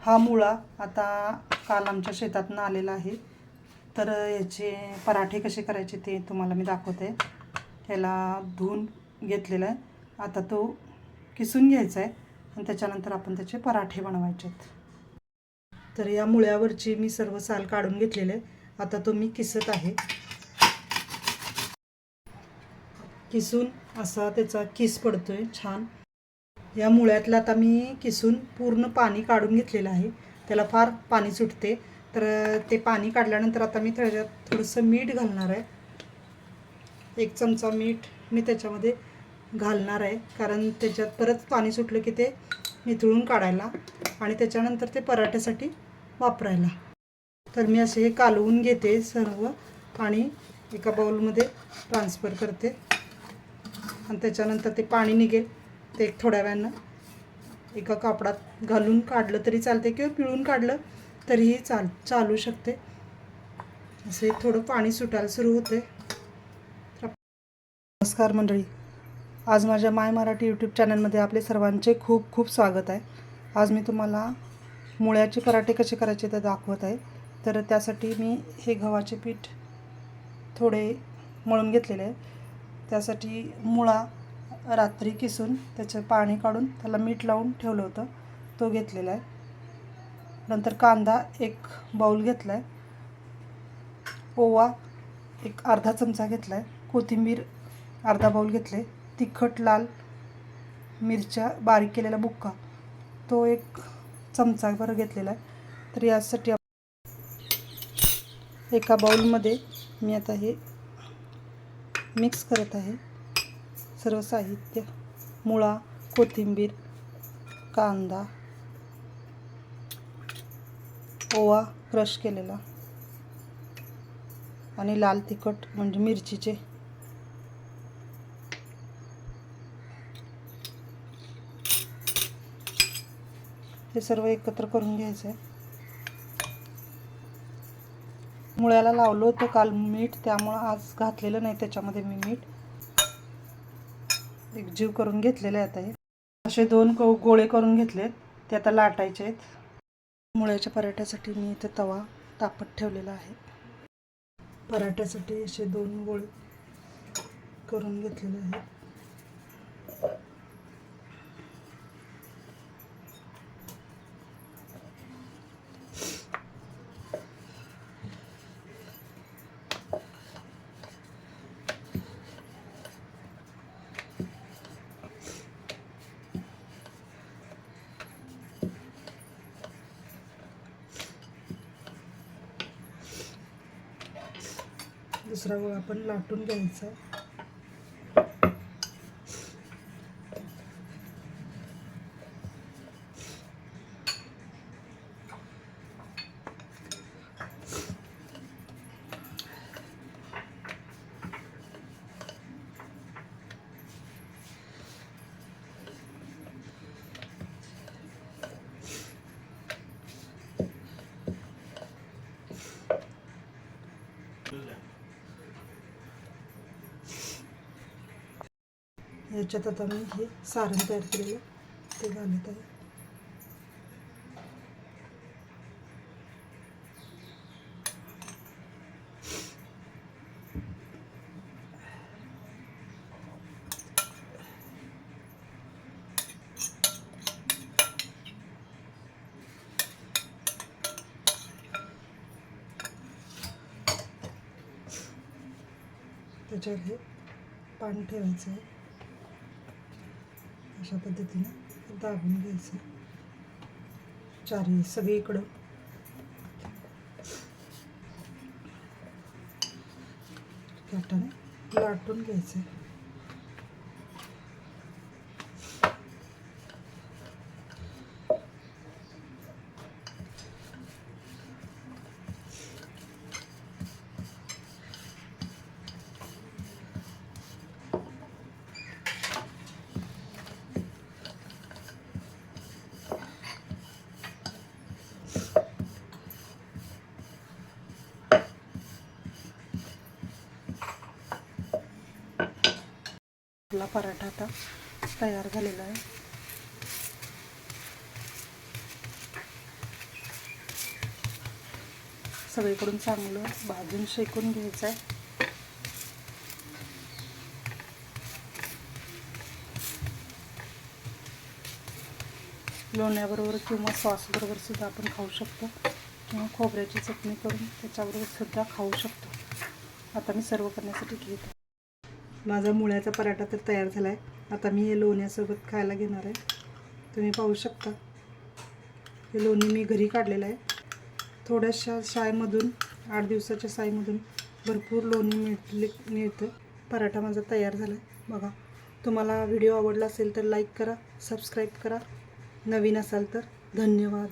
हा मुळा आता काल आमच्या शेतातनं आलेला आहे. तर याचे पराठे कसे करायचे ते तुम्हाला मी दाखवते. ह्याला धुवून घेतलेला आहे. आता तो किसून घ्यायचा आहे आणि त्याच्यानंतर आपण त्याचे पराठे बनवायचे आहेत. तर या मुळ्यावरची मी सर्व साल काढून घेतलेले आहे. आता तो मी किसत आहे. किसून असा त्याचा किस पडतो आहे छान. या मुळ्यातलं आता मी किसून पूर्ण पाणी काढून घेतलेलं आहे. त्याला फार पाणी सुटते. तर ते पाणी काढल्यानंतर आता मी त्याच्यात थोडंसं मीठ घालणार आहे. एक चमचा मीठ मी त्याच्यामध्ये घालणार आहे. कारण त्याच्यात परत पाणी सुटलं की ते निथळून काढायला आणि त्याच्यानंतर ते पराठ्यासाठी वापरायला. तर मी असे हे कालवून घेते सर्व आणि एका बाउलमध्ये ट्रान्सफर करते. आणि त्याच्यानंतर ते पाणी निघेल. ते एक थोड्या वेळानं एका कापडात घालून काढलं तरी चालते किंवा पिळून काढलं तरीही चाल चालू शकते. असे थोडं पाणी सुटायला सुरू होते नमस्कार मंडळी. आज माझ्या माय मराठी यूट्यूब चॅनलमध्ये आपले सर्वांचे खूप खूप स्वागत आहे. आज मी तुम्हाला मुळ्याचे पराठे कसे करायचे ते दाखवत आहे. तर त्यासाठी मी हे गव्हाचे पीठ थोडे मळून घेतलेले आहे. त्यासाठी मुळा रात्री किसून त्याचं पाणी काढून त्याला मीठ लावून ठेवलं होतं. तो घेतलेला आहे. नंतर कांदा एक बाऊल घेतला आहे ओवा एक अर्धा चमचा घेतला आहे कोथिंबीर अर्धा बाऊल घेतले. तिखट लाल मिरच्या बारीक केलेला बुक्का. तो एक चमचा बरं घेतलेला आहे. तर यासाठी एका बाऊलमध्ये मी आता हे मिक्स करत आहे. सर्व साहित्य मुळा कोथिंबीर कांदा ओवा क्रश केलेला आणि लाल तिखट म्हणजे मिरचीचे. हे सर्व एकत्र करून घ्यायचं आहे मुळ्याला लावलं होतं काल मीठ त्यामुळं आज घातलेलं नाही त्याच्यामध्ये मी मीठ. एक जीव करून घेतलेले आता हे असे दोन को गोळे करून घेतलेत ते आता लाटायचे आहेत. मुळ्याच्या पराठ्यासाठी मी इथे तवा तापत ठेवलेला आहे. पराठ्यासाठी असे दोन गोळे करून घेतलेले आहेत. दुसरा गोळा आपण लाटून घ्यायचा. ह्याच्यात आता मी हे सारण तयार केलेलं ते घालत आहे. त्याच्यावर हे पाणी ठेवायचं आहे. अशा पद्धतीनं दाबून घ्यायचं. चारी सगळीकडं. लाटून घ्यायचं. आपला पराठा आता तयार झालेला आहे. सगळीकडून चांगलं भाजून शेकून घ्यायचं आहे. लोण्याबरोबर किंवा सॉसबरोबर सुद्धा आपण खाऊ शकतो किंवा खोबऱ्याची चटणी करून त्याच्याबरोबर सुद्धा खाऊ शकतो. आता मी सर्व करण्यासाठी घेत. आहे माझा मुळ्याचा पराठा तर तयार झाला आहे आता मी हे लोण्यासोबत खायला घेणार आहे. तुम्ही पाहू शकता. हे लोणी मी घरी काढलेलं आहे. थोड्याशा शाळेमधून आठ दिवसाच्या साईमधून भरपूर लोणी मिळले मिळतं. पराठा माझा तयार झाला आहे बघा तुम्हाला व्हिडिओ आवडला असेल तर लाईक करा सबस्क्राईब करा. नवीन असाल तर धन्यवाद.